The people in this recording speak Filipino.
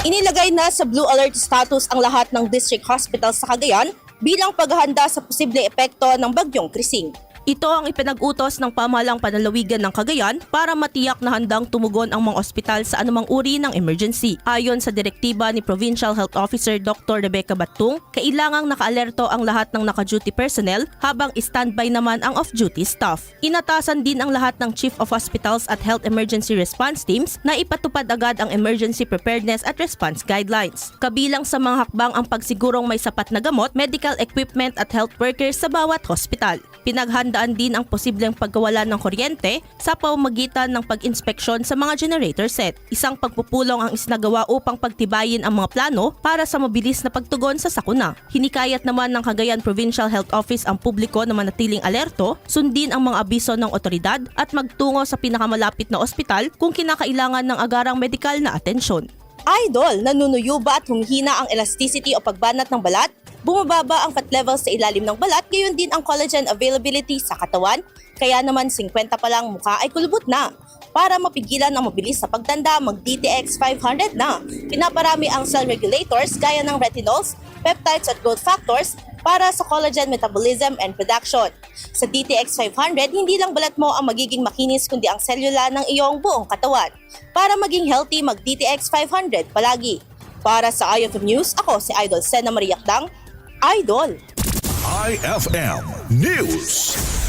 Inilagay na sa blue alert status ang lahat ng district hospitals sa Cagayan bilang paghahanda sa posibleng epekto ng bagyong Krising. Ito ang ipinag-utos ng pamahalang panalawigan ng Cagayan para matiyak na handang tumugon ang mga ospital sa anumang uri ng emergency. Ayon sa direktiba ni Provincial Health Officer Dr. Rebecca Batung, kailangang nakaalerto ang lahat ng naka-duty personnel habang standby naman ang off-duty staff. Inatasan din ang lahat ng Chief of Hospitals at Health Emergency Response Teams na ipatupad agad ang emergency preparedness at response guidelines. Kabilang sa mga hakbang ang pagsigurong may sapat na gamot, medical equipment at health workers sa bawat hospital. Pinaghandaan din ang posibleng pagkawala ng kuryente sa pamamagitan ng pag-inspeksyon sa mga generator set. Isang pagpupulong ang isinagawa upang pagtibayin ang mga plano para sa mabilis na pagtugon sa sakuna. Hinikayat naman ng Cagayan Provincial Health Office ang publiko na manatiling alerto, sundin ang mga abiso ng otoridad at magtungo sa pinakamalapit na ospital kung kinakailangan ng agarang medikal na atensyon. Idol, nanunuyo ba at humihina ang elasticity o pagbanat ng balat? Bumababa ang fat levels sa ilalim ng balat, gayon din ang collagen availability sa katawan, kaya naman 50 pa lang mukha ay kulubot na. Para mapigilan ang mabilis sa pagtanda, mag-DTX 500 na. Pinaparami ang cell regulators gaya ng retinols, peptides at growth factors para sa collagen metabolism and production. Sa DTX 500, hindi lang balat mo ang magiging makinis kundi ang selula ng iyong buong katawan. Para maging healthy, mag-DTX 500 palagi. Para sa IFM News, ako si Idol Sena Mariakdang, Idol! IFM News.